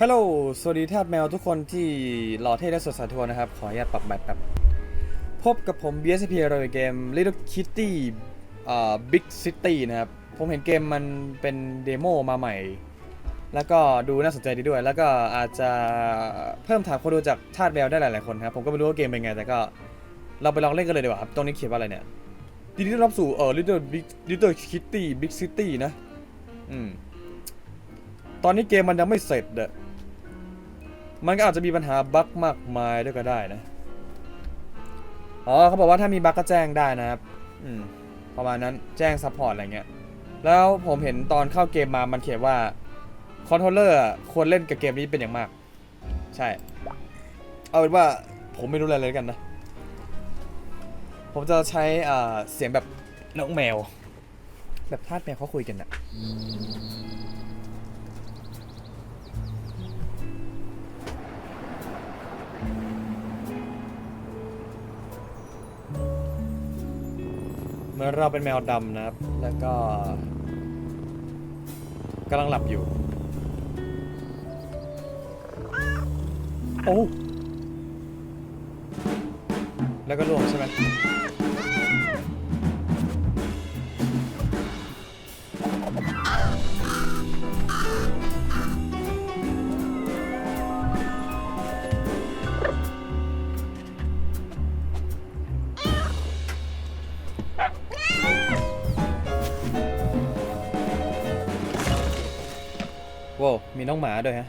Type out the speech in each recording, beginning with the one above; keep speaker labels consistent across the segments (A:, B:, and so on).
A: ฮัลโหล สวัสดีทาสแมวทุกคนที่หล่อเท่และสดใสทุกคนนะครับ ขออนุญาตปรับแบตแป๊บพบกับผม BSP เราในเกม Little Kitty อ่า Big City นะครับ ผมเห็นเกมมันเป็นเดโมมาใหม่ แล้วก็ดูน่าสนใจดีด้วย แล้วก็อาจจะเพิ่มฐานคนดูจากทาสแมวได้หลาย ๆ คนครับ ผมก็ไม่รู้ว่าเกมเป็นไง แต่ก็เราไปลองเล่นกันเลยดีกว่าครับ ตรงนี้เขียนว่าอะไรเนี่ยดีต้อนรับสู่เออ Little Big Little Kitty Big City นะ อืม ตอนนี้เกมมันยังไม่เสร็จเด้อ มันก็อาจจะมีปัญหาบั๊กมากมายด้วยก็ได้นะ อ๋อเขาบอกว่าถ้ามีบั๊กก็แจ้งได้นะครับ อืม ประมาณนั้นแจ้งซัพพอร์ตอะไรเงี้ย แล้วผมเห็นตอนเข้าเกมมามันเขียนว่าคอนโทรลเลอร์ควรเล่นกับเกมนี้เป็นอย่างมาก ใช่ เอาเป็นว่าผมไม่รู้อะไรเลยกันนะ ผมจะใช้เสียงแบบน้องแมว แบบทาสแมวเขาคุยกันอะ เหมื่อนเราเป็นแมวดำนะครับ แล้วก็กำลังหลับอยู่ โอ้ แล้วก็ล่วงใช่ไหม มีน้องหมาด้วยฮะ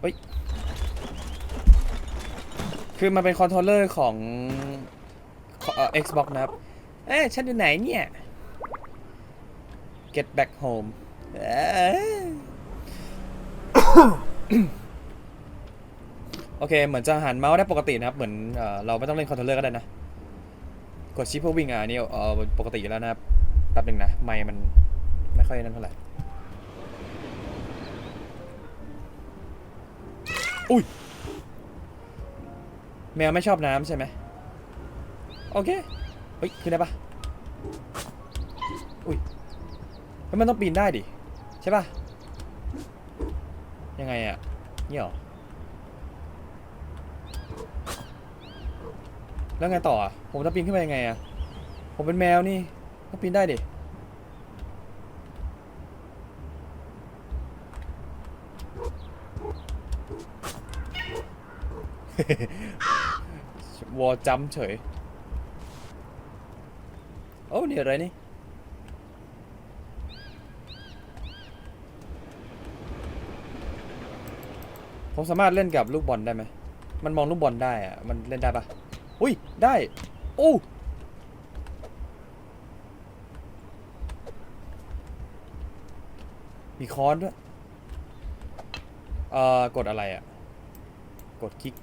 A: เฮ้ย คือมันเป็นคอนโทรลเลอร์ของเอ่อ Xbox นะครับ เอ๊ะฉันอยู่ไหนเนี่ย Get back home เอ้ยโอเค เหมือนจะหันเมาส์ได้ปกตินะครับ เหมือนเอ่อเราไม่ต้องเล่นคอนโทรลเลอร์ก็ได้นะ กดชิปเพื่อวิ่งอะอันนี่เออปกติอยู่แล้วนะครับแป๊บหนึ่งนะไมค์มันไม่ค่อยนั่นเท่าไหร่อุ้ยแมวไม่ชอบน้ำใช่ไหมโอเคเฮ้ยขึ้นได้ปะอุ้ยแล้วมันต้องปีนได้ดิใช่ปะยังไงอะเนี่ยเหรอ แล้วไงต่ออะผมจะปีนขึ้นไปยังไงอะผมเป็นแมวนี่ต้องปีนได้ดิวอลจัมเฉย โอ้นี่อะไรนี่ ผมสามารถเล่นกับลูกบอลได้ไหม มันมองลูกบอลได้อะมันเล่นได้ปะ อุ้ย ได้ โอ้มีคอนด้วย เอ่อ กดอะไรอะกดคลิก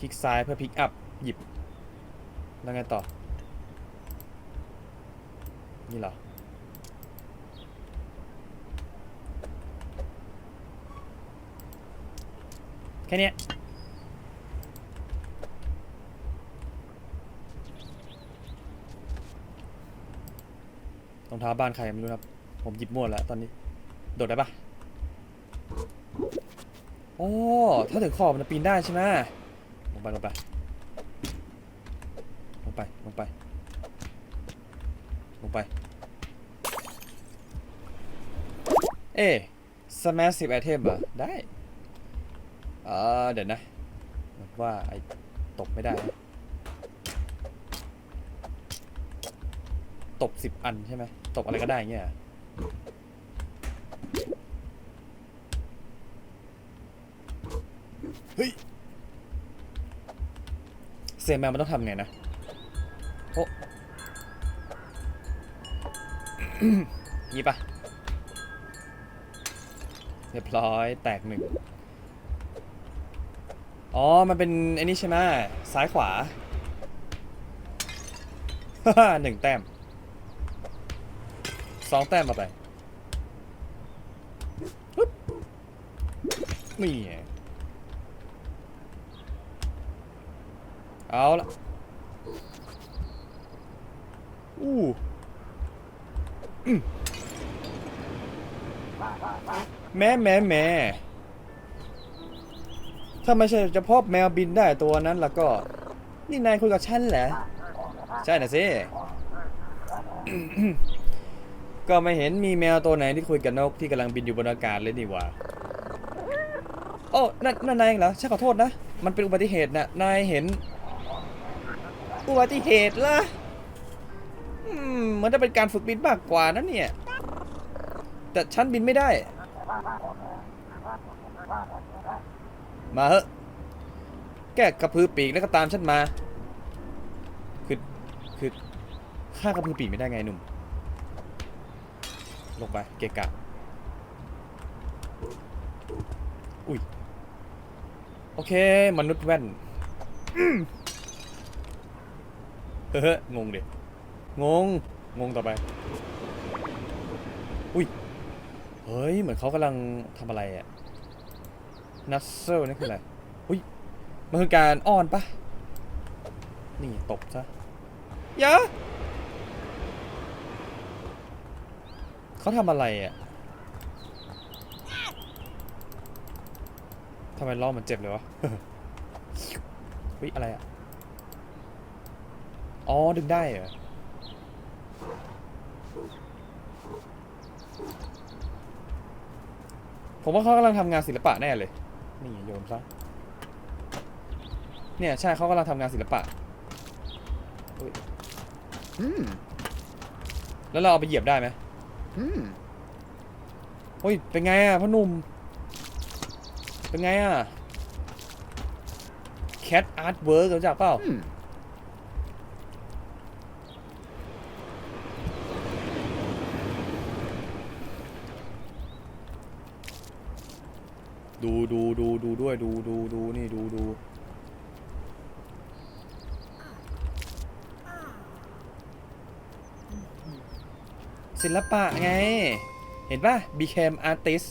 A: คลิกซ้ายเพื่อพิกอัพ หยิบ แล้วไงต่อ นี่เหรอ แค่เนี้ยรอง เท้าบ้านใครไม่รู้ครับ ผมหยิบมั่วแล้วตอนนี้ โดดได้ปะโอ้ถ้าถึงขอบมันจะปีนได้ใช่ไหมลงไปลงไปลงไปลงไปลงไป เอ๊สมาร์ทสิบไอเทมอะ ได้เออเดี๋ยวนะว่าไอ้ตบไม่ได้ ตบสิบอันใช่ไหม ตบอะไรก็ได้เงี้ยเฮ้ยเซมแมวมันต้องทำไงนะโอ้นี่ปะเรียบร้อยแตกหนึ่งอ๋อ มันเป็นไอ้นี่ใช่ไหมซ้ายขวาหนึ่งแต้ม สองแต้มมาไปปึ๊บนี่ไงเอาละอู้แม่แม่แม่ถ้าไม่ใช่เฉพาะแมวบินได้ตัวนั้นแล้วก็ นี่นายคุยกับฉันเหรอ ใช่น่ะสิ ก็ไม่เห็นมีแมวตัวไหนที่คุยกับนกที่กำลังบินอยู่บนอากาศเลยนี่หว่าโอ้นั่นนั่นนายเองเหรอฉันขอโทษนะ มันเป็นอุบัติเหตุนะนายเห็น อุบัติเหตุละอืมเหมือนจะเป็นการฝึกบินมากกว่านะเนี่ย แต่ฉันบินไม่ได้ มาเถอะ แกกระพือปีกแล้วก็ตามฉันมา คือ คือข้ากระพือปีกไม่ได้ไงหนุ่ม ลงไป เกะกะ อุ้ย โอเค มนุษย์แว่น เฮ้องงเดิงง งงต่อไป อุ้ย เฮ้ย เหมือนเขากำลังทำอะไรอะนัสเซลนี่คืออะไร อุ้ย มันคือการอ้อนปะนี่ ตบซะอยะ เขาทำอะไรอะทำไมล้อมันเจ็บเลยวะเฮ้ยอะไรอะ อ๋อ ดึงได้เหรอ ผมว่าเขากำลังทำงานศิลปะแน่เลย นี่โยนซะ เนี่ยใช่เขากำลังทำงานศิลปะอุ๊ย
B: อืม
A: แล้วเราเอาไปเหยียบได้ไหม
B: อืม
A: เฮ้ย เป็นไงอะพ่อหนุ่ม เป็นไงอะ Cat Artwork รู้จักเปล่า
B: อืม
A: ดูดูดูดูด้วยดูดูดูนี่ดูดู ศิลปะไง เห็นป่ะ became artist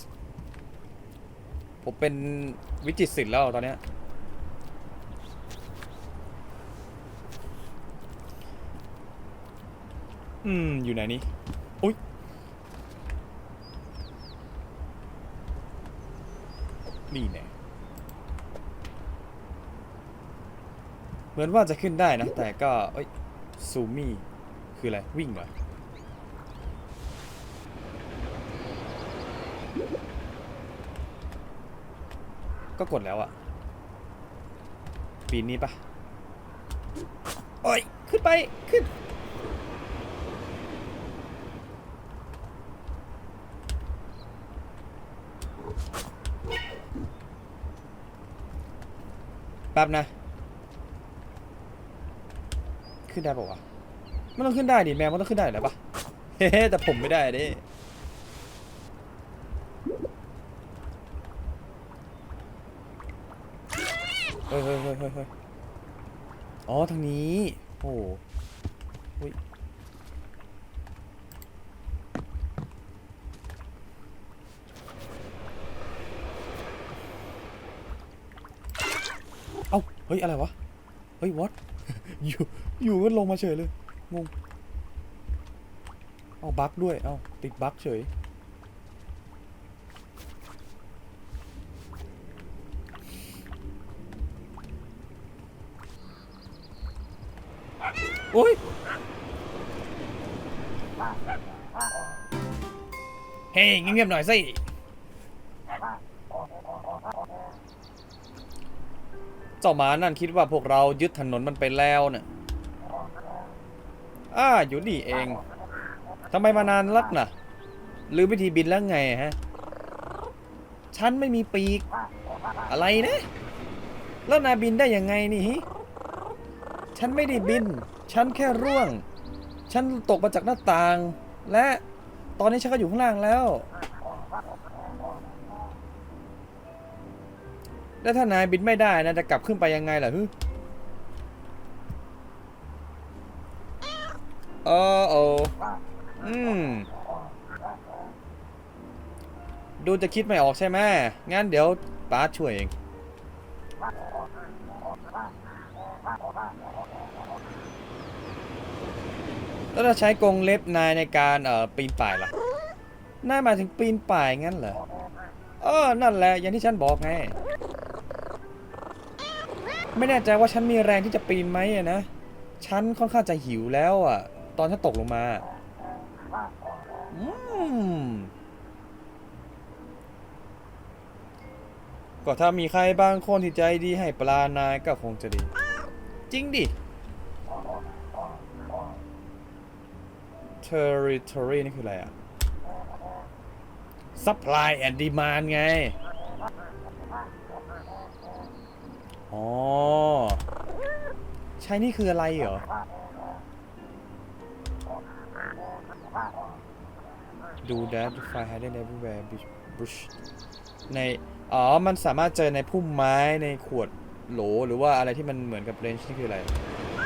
A: ผมเป็นวิจิตรศิลป์แล้วตอนเนี้ยอืม อยู่ไหนนี่อุ๊ยนี่แน่เหมือนว่าจะขึ้นได้นะ แต่ก็เอ้ยซูมี่ คืออะไร วิ่งเหรอ ก็กดแล้วอะปีนนี้ปะโอ้ย ขึ้นไป ขึ้น แป๊บนะ ขึ้นได้ปะวะมันต้องขึ้นได้ดิ แมวมันต้องขึ้นได้อยู่แล้วปะเฮ้แต่ผมไม่ได้ดิ ยเฮ้ยเฮ้ยเฮ้ยอ๋อทางนี้ โอ้โหอุ๊ยเอ้า เฮ้ย อะไรวะ เฮ้ย what อยู่ อยู่ก็ลงมาเฉยเลย งง เอาบั๊กด้วย เอาติดบั๊กเฉย อ้ยเฮ้ยเงียบๆหน่อยสิเจ้าหมานั่นคิดว่าพวกเรายึดถนนมันไปแล้วเนี่ยอ้าอยู่นี่เองทำไมมานานลักน่ะลืมวิธีบินแล้วไงฮะ ฉันไม่มีปีก อะไรนะ แล้วนายบินได้ยังไงนี่ฮิฉันไม่ได้บิน ฉันแค่ร่วง ฉันตกมาจากหน้าต่าง และตอนนี้ฉันก็อยู่ข้างล่างแล้ว แล้วถ้านายบินไม่ได้นะจะกลับขึ้นไปยังไงล่ะฮึโอ้โออืม ดูจะคิดไม่ออกใช่ไหมงั้นเดี๋ยวป้าช่วยเอง อ แล้วถ้าใช้กรงเล็บนายในการเอ่อปีนป่ายล่ะนายหมายถึงปีนป่ายงั้นเหรอเออนั่นแหละอย่างที่ฉันบอกไง ไม่แน่ใจว่าฉันมีแรงที่จะปีนไหมนะ ฉันค่อนข้างจะหิวแล้วอะ ตอนฉันตกลงมาอืมก็ถ้ามีใครบางคนที่ใจดีให้ปลานายก็คงจะดี จริงดิ territory นี่คืออะไรอะ supply and demand ไง อ๋อ ใช่นี่คืออะไรเหรอ ดู that fire hidden everywhere bush ใน อ๋อ มันสามารถเจอในพุ่มไม้ในขวดโหล หรือว่าอะไรที่มันเหมือนกับเรนจ์นี่คืออะไร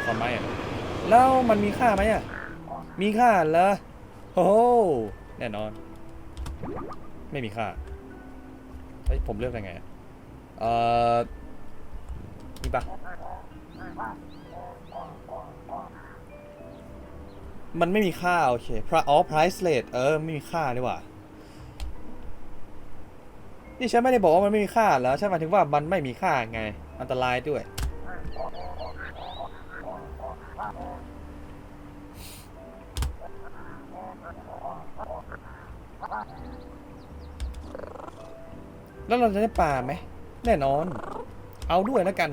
A: ขอนไม้อะแล้วมันมีค่าไหมอะ มีค่าเหรอโอ้โหแน่นอน ไม่มีค่าเฮ้ยผมเลือกยังไงเอ่อนี่ปะมันไม่มีค่า โอเคพระอ๋อ priceless เออ ไม่มีค่าดีกว่า นี่ฉันไม่ได้บอกว่ามันไม่มีค่าแล้วฉันหมายถึงว่ามันไม่มีค่าไง อันตรายด้วย แล้วเราจะได้ปลาไหม แน่นอน เอาด้วยแล้วกัน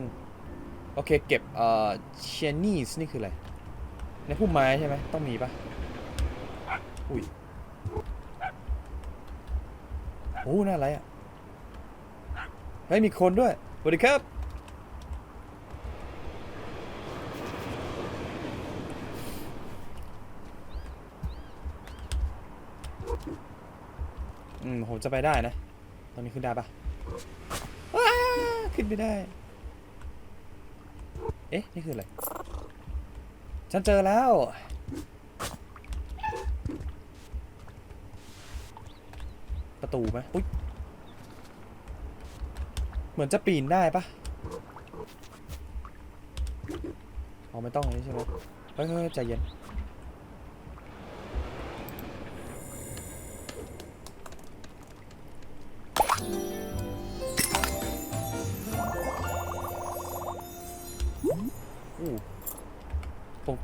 A: โอเค เก็บ เอ่อเชนนีสนี่คืออะไร ในพุ่มไม้ใช่ไหม ต้องมีปะอุ้ยโอ้น่าอะไรอะ เฮ้ย มีคนด้วยสวัสดีครับ อืม ผม จะไปได้นะ ตอนนี้ขึ้นได้ปะขึ้นไม่ได้ เอ๊ะ นี่คืออะไร ฉันเจอแล้ว ประตูไหมอุ๊ยเหมือนจะปีนได้ปะอ๋อไม่ต้องอันนี้ใช่ไหมเฮ้ยเฮ้ยใจเย็น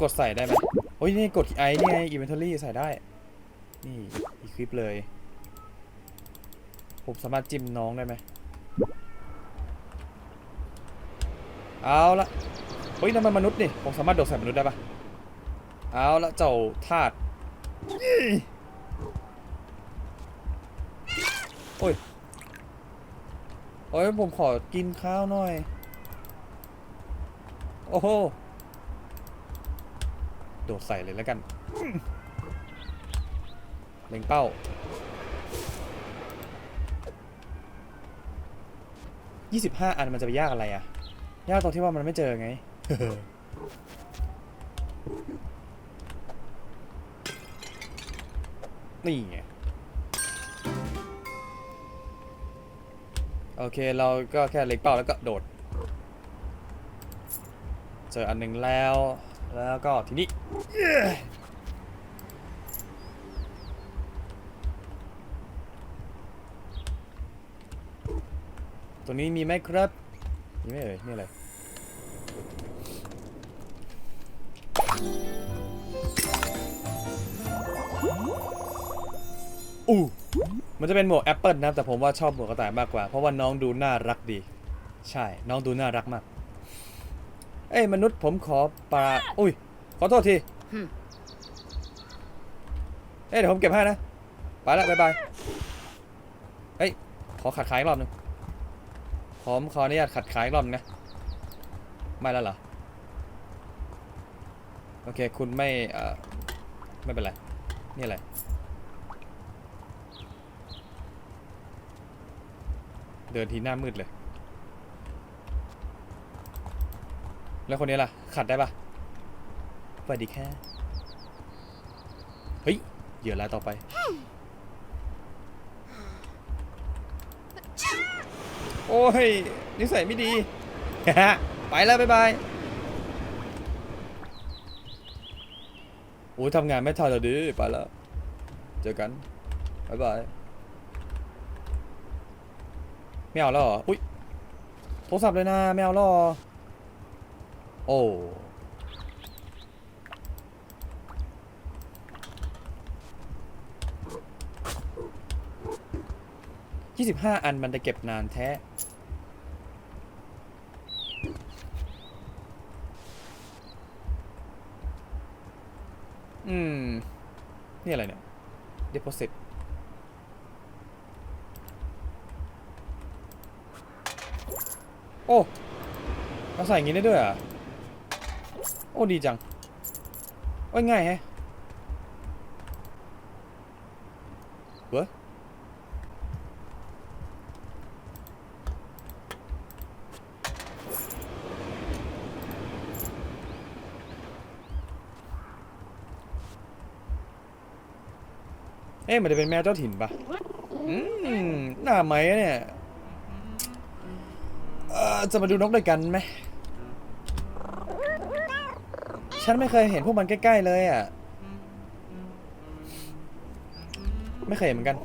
A: ดใส่ได้ไหมโอ้ยนี่กดไอนี่ไง inventory ใส่ได้ นี่อีคลิปเลย ผมสามารถจิ้มน้องได้ไหม เอาละเฮ้ยนั่นมันมนุษย์นี่ ผมสามารถโดดใส่มนุษย์ได้ปะเอาละเจ้าทาสยี่โอ้ย โอ้ยผมขอกินข้าวหน่อย โอ้โห โดดใส่เลยแล้วกันอืมเล็งเป้า 25 อันมันจะไปยากอะไรอะยากตรงที่ว่ามันไม่เจอไง นี่ไง โอเคเราก็แค่เล็งเป้าแล้วก็โดด เจออันหนึ่งแล้ว แล้วก็ทีนี้ ตัวนี้มีไหมครับมีไหมเอ่ยนี่อะไรอู้มันจะเป็นหมวกแอปเปิลนะครับแต่ผมว่าชอบหมวกกระต่ายมากกว่า เพราะว่าน้องดูน่ารักดี ใช่ น้องดูน่ารักมาก เอ้ยมนุษย์ผมขอปลาอุ้ย ขอโทษที
B: Hmm.
A: เอ้ยเดี๋ยวผมเก็บให้นะ ไปละบายบายเฮ้ย ขอขัดขายอีกรอบหนึงผมขออนุญาตขัดขายอีกรอบหนึงนะ ไม่แล้วเหรอ โอเค คุณไม่เอ่อไม่เป็นไร นี่อะไร เดินทีหน้ามืดเลย แล้วคนนี้ล่ะ ขัดได้ปะ สวัสดีแค่เฮ้ย เหยื่อรายต่อไป โอ้ย นิสัยไม่ดีไปแล้วบ๊ายบาย โอ้ยทำงานไม่ทันแล้วดิ ไปแล้ว เจอกัน บ๊ายบาย ไม่เอาแล้วเหรอ อุ้ยโทรศัพท์เลยนะไม่เอาแล้วเหรอ โอ้ ยี่สิบห้าอันมันจะเก็บนานแท้ อืม นี่อะไรเนี่ย deposit โอ้เราใส่อย่างงี้ได้ด้วยอะ โอ้ดีจัง โอ้ยง่ายแฮะเว้ย เอ๊ะมันจะเป็นแมวเจ้าถิ่นปะอืมหน้าไหมเนี่ย เอ่อ จะมาดูนกด้วยกันไหม ฉันไม่เคยเห็นพวกมันใกล้ ๆ เลยอะ ไม่เคยเห็นเหมือนกัน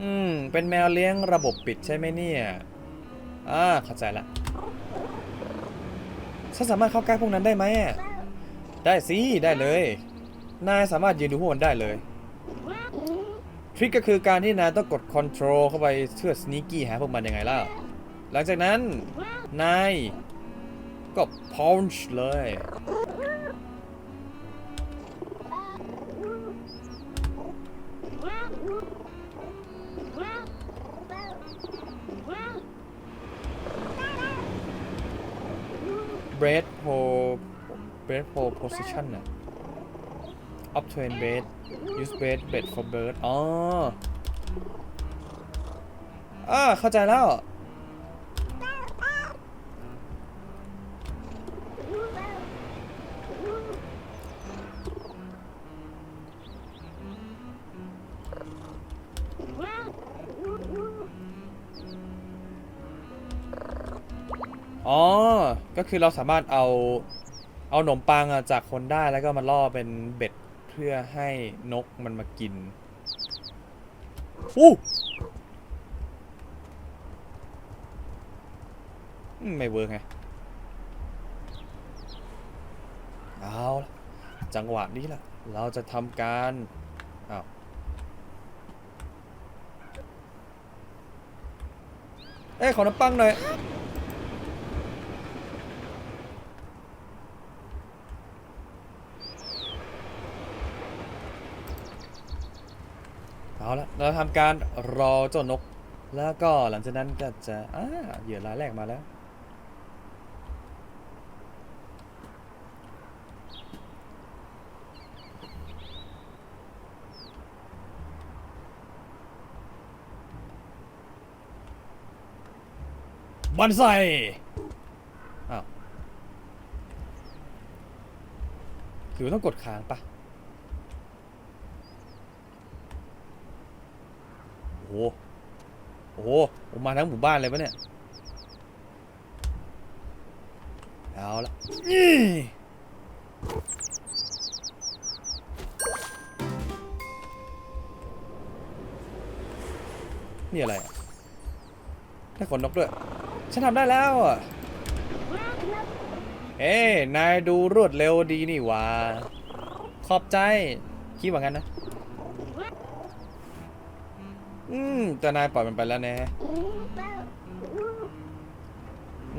A: อืม เป็นแมวเลี้ยงระบบปิดใช่ไหมเนี่ย อ่า เข้าใจละฉันสามารถเข้าใกล้พวกนั้นได้ไหมอะได้สิ ได้เลย นายสามารถยืนดูพวกมันได้เลย ทริคก็คือการที่นายต้องกด Control เข้าไปเพื่อ sneaky หาพวกมันยังไงล่ะ หลังจากนั้น นายก็ punch เลย bread pole bread pole position น่ะ obtain bread use bread bread for bird อ๋ออ่าเข้าใจแล้ว อ๋อ ก็คือเราสามารถเอา เอาขนมปังอะจากคนได้แล้วก็มาล่อเป็นเบ็ด เพื่อให้นกมันมากินอู้อืมไม่เวิร์กไง เอาละจังหวะนี้ล่ะ เราจะทำการอ้าวเอ้ยขอน้ำปังหน่อย เอาละเราทำการรอเจ้านก แล้วก็หลังจากนั้นก็จะอ่าเหยื่อรายแรกมาแล้ว บันไซอ้าวคือต้องกดค้างปะ โอ้โหโอ้โหผมมาทั้งหมู่บ้านเลยปะเนี่ย เอาละนี่อะไรได้ขนนกด้วย ฉันทำได้แล้วอะ เอ้นายดูรวดเร็วดีนี่หว่า ขอบใจ คิดว่างั้นนะ อืมแต่นายปล่อยมันไปแล้วแนะ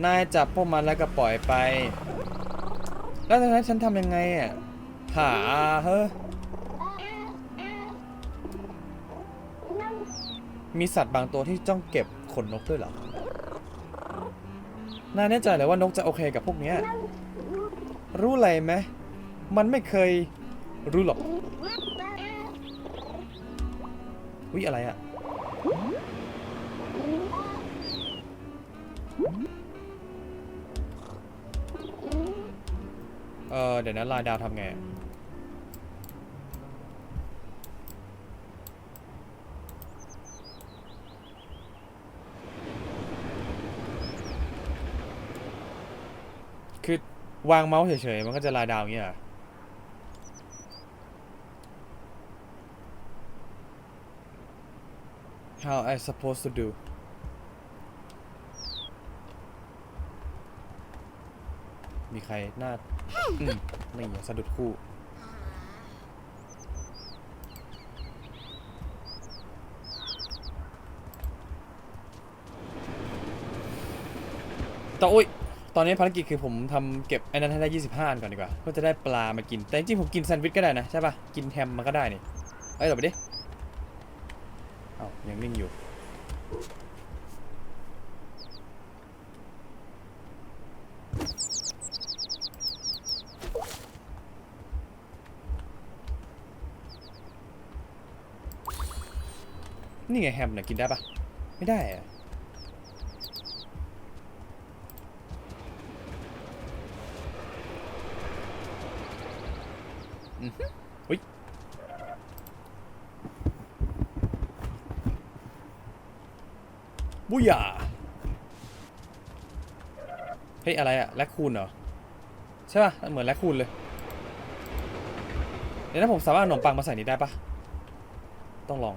A: นายจับพวกมันแล้วก็ปล่อยไป แล้วตอนนั้นฉันทำยังไงอะหาเฮ้อมีสัตว์บางตัวที่จ้องเก็บขนนกด้วยเหรอ นายแน่ใจเลยว่านกจะโอเคกับพวกเนี้ยรู้อะไรไหม มันไม่เคยรู้หรอกวิอะไรอะ เออเดี๋ยวนะลายดาวทำไงคือวางเมาส์เฉยๆ มันก็จะลายดาวอย่างเงี้ยหรอ How I supposed to do มีใครหน้าอืมนี่สะดุดคู่ต่ออุ้ย ตอนนี้ภารกิจคือผมทำเก็บไอ้นั้นให้ได้ 25อันก่อนดีกว่าเพื่อจะได้ปลามากิน แต่จริงๆผมกินแซนด์วิชก็ได้นะ ใช่ปะกินแฮมมันก็ได้นี่ เอ้ยเดี๋ยวไปดิ เอ้ายังนิ่งอยู่ นี่ไงแฮมเนี่ยกินได้ปะไม่ได้อะอือฮึอุ๊ยบุยาเฮ้ยอะไรอะแลคคูนเหรอ ใช่ป่ะเหมือนแลคคูนเลยเดี๋ยวนะผมสามารถขนมปังมาใส่นี้ได้ปะต้องลอง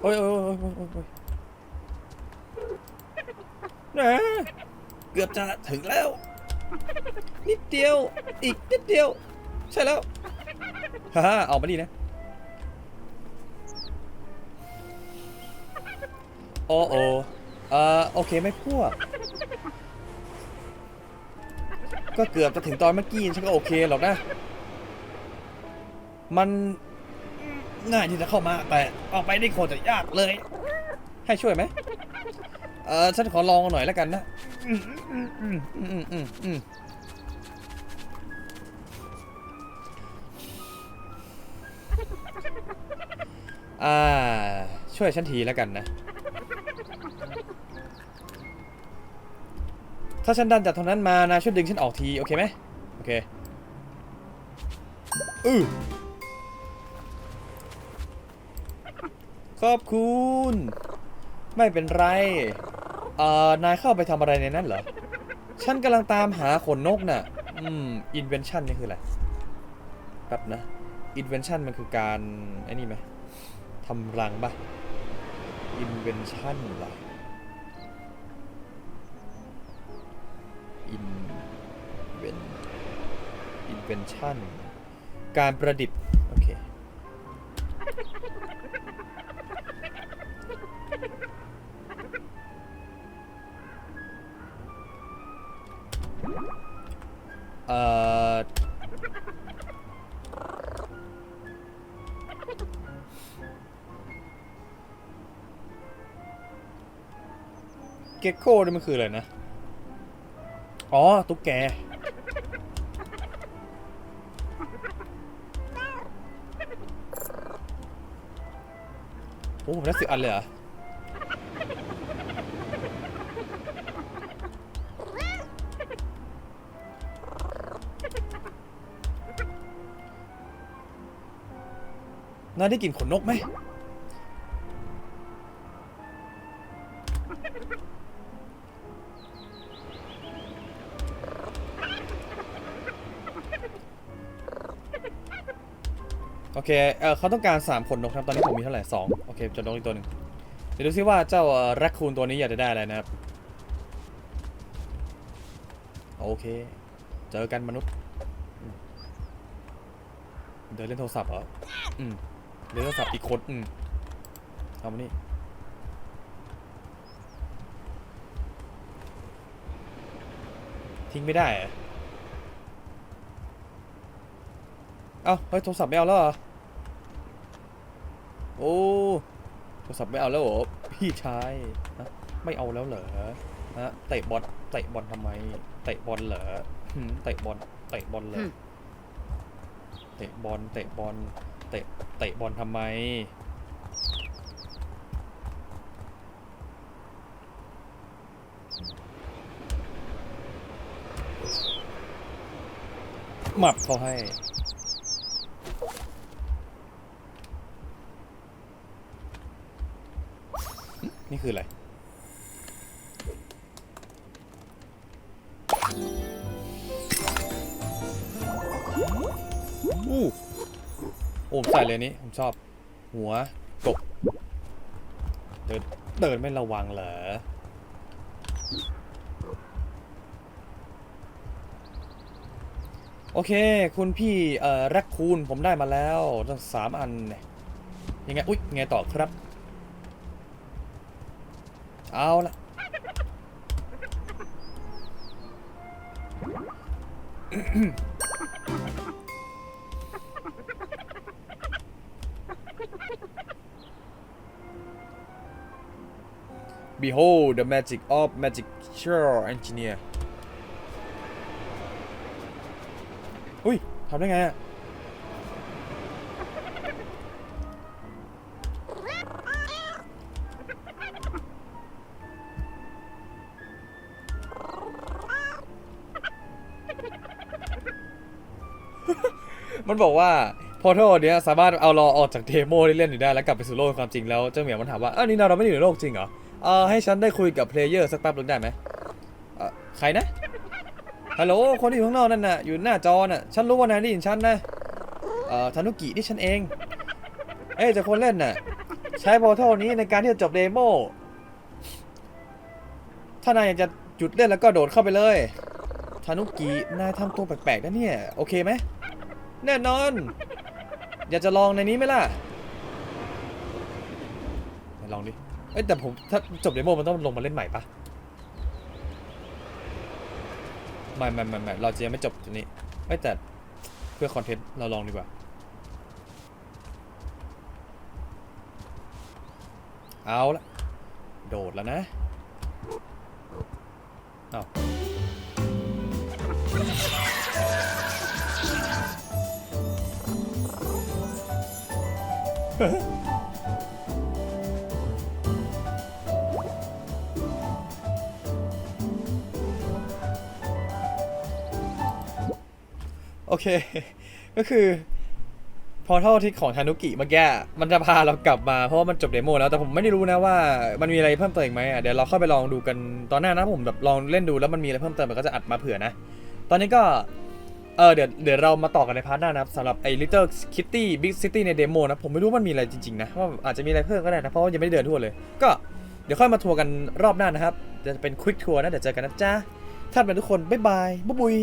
A: โอ้ ยโอ้ยโอ้ยนะเกือบจะถึงแล้ว นิดเดียว อีกนิดเดียว ใช่แล้วฮ่าฮ่าออกมาดีนะ โอ้โอเอ่อโอเคไหม่พวก ก็เกือบจะถึงตอนเมื่อกี้ฉันก็โอเคหรอกนะ มัน ง่ายที่จะเข้ามา แต่ออกไปนี่โคตรจะยากเลย ให้ช่วยไหมเออฉันขอลองหน่อยแล้วกันนะอ่า ช่วยฉันทีแล้วกันนะ ถ้าฉันดันจากตรงนั้นมานะช่วยดึงฉันออกที โอเคไหมโอเคอือ ขอบคุณ ไม่เป็นไร เอ่อ นายเข้าไปทำอะไรในนั้นเหรอ ฉันกำลังตามหาขนนกน่ะ อืม invention นี่คืออะไร แป๊บนะ invention มันคือการ ไอ้นี่ไหมทำรังปะ invention ล่ะ in invention การประดิษฐ์ โอเค เก็กโก้นี่มันคืออะไรนะ อ๋อ ตุ๊กแก โอ้ผมได้สิบอันเลยเหรอนาได้กลิ่นขนนกไหม เคเออเขาต้องการ3ขนนกครับตอนนี้ผมมีเท่าไหร่2โอเคจดนกอีกตัวหนึ่งเดี๋ยวดูซิว่าเจ้าแรคคูนตัวนี้อยากจะได้อะไรนะครับ โอเค เจอกันมนุษย์ เดินเล่นโทรศัพท์เหรออืมเล่นโทรศัพท์อีกคนอืมเอามานี่ทิ้งไม่ได้เอ้าเฮ้ยโทรศัพท์ไม่เอาแล้วเหรอ โอ้โทรศัพท์ไม่เอาแล้วเหรอพี่ชายนะไม่เอาแล้วเหรอนะเตะบอลเตะบอลทำไมเตะบอลเหรอหืมเตะบอลเตะบอลเลย
B: อืม
A: เตะบอลเตะบอลเตะเตะบอลทำไม หมับเขาให้ นี่คืออะไร อู้โอ้ผมใส่เลยนี้ ผมชอบ หัวกบเดินเดินไม่ระวังเหรอโอเค คุณพี่เอ่อแรคคูนผมได้มาแล้วทั้งสามอันเนี่ยยังไง อุ๊ย ไงต่อครับ เอาละ Behold the magic of magic sure engineer อุ้ยทำได้ไงอะ มันบอกว่าพอร์ทัลเนี้ยสามารถเอาราออกจากเดโมที่เล่นอยู่ได้แล้วกลับไปสู่โลกความจริงแล้วเจ้าเหมียวมันถามว่าอ้าวนี่เราไม่ได้อยู่ในโลกจริงเหรอเออให้ฉันได้คุยกับเพลเยอร์สักแป๊บหนึงได้ไหมเอ่อใครนะฮัลโหลคนที่อยู่ข้างนอกนั่นน่ะอยู่หน้าจอน่ะฉันรู้ว่านายได้ยินฉันนะเอ่อธนุกิที่ฉันเองเอ้ยแต่คนเล่นน่ะใช้พอร์ทัลนี้ในการที่จะจบเดโมถ้านายอยากจะหยุดเล่นแล้วก็โดดเข้าไปเลยธนุกินายทำตัวแปลกๆนะเนี่ยโอเคไหม แน่นอน อยากจะลองในนี้ไหมล่ะลองดิเอ้ยแต่ผมถ้าจบเดโมมันต้องลงมาเล่นใหม่ปะไม่ไม่ไม่ไม่เราจะยังไม่จบตรงนี้เอ้ยแต่เพื่อคอนเทนต์เราลองดีกว่า เอาละโดดแล้วนะเอา โอเค ก็คือพอเท่าที่ของทานุกิเมื่อกี้มันจะพาเรากลับมาเพราะว่ามันจบเดโมแล้วแต่ผมไม่ได้รู้นะว่ามันมีอะไรเพิ่มเติมอีกไหมอะเดี๋ยวเราเข้าไปลองดูกันตอนหน้านะผมแบบลองเล่นดูแล้วมันมีอะไรเพิ่มเติมมันก็จะอัดมาเผื่อนะ ตอนนี้ก็ เออเดี๋ยวเดี๋ยวเรามาต่อกันในพาร์ทหน้านะครับสำหรับไอ้ Little Kitty Big City ในเดโมนะ ผมไม่รู้มันมีอะไรจริง ๆ นะ ว่าอาจจะมีอะไรเพิ่มก็ได้นะ เพราะว่ายังไม่ได้เดินทั่วเลย ก็เดี๋ยวค่อยมาทัวร์กันรอบหน้านะครับจะเป็นควิกทัวร์นะ เดี๋ยวเจอกันนะจ๊ะท่านเป็นทุกคน บ๊ายบายบ๊ายบุย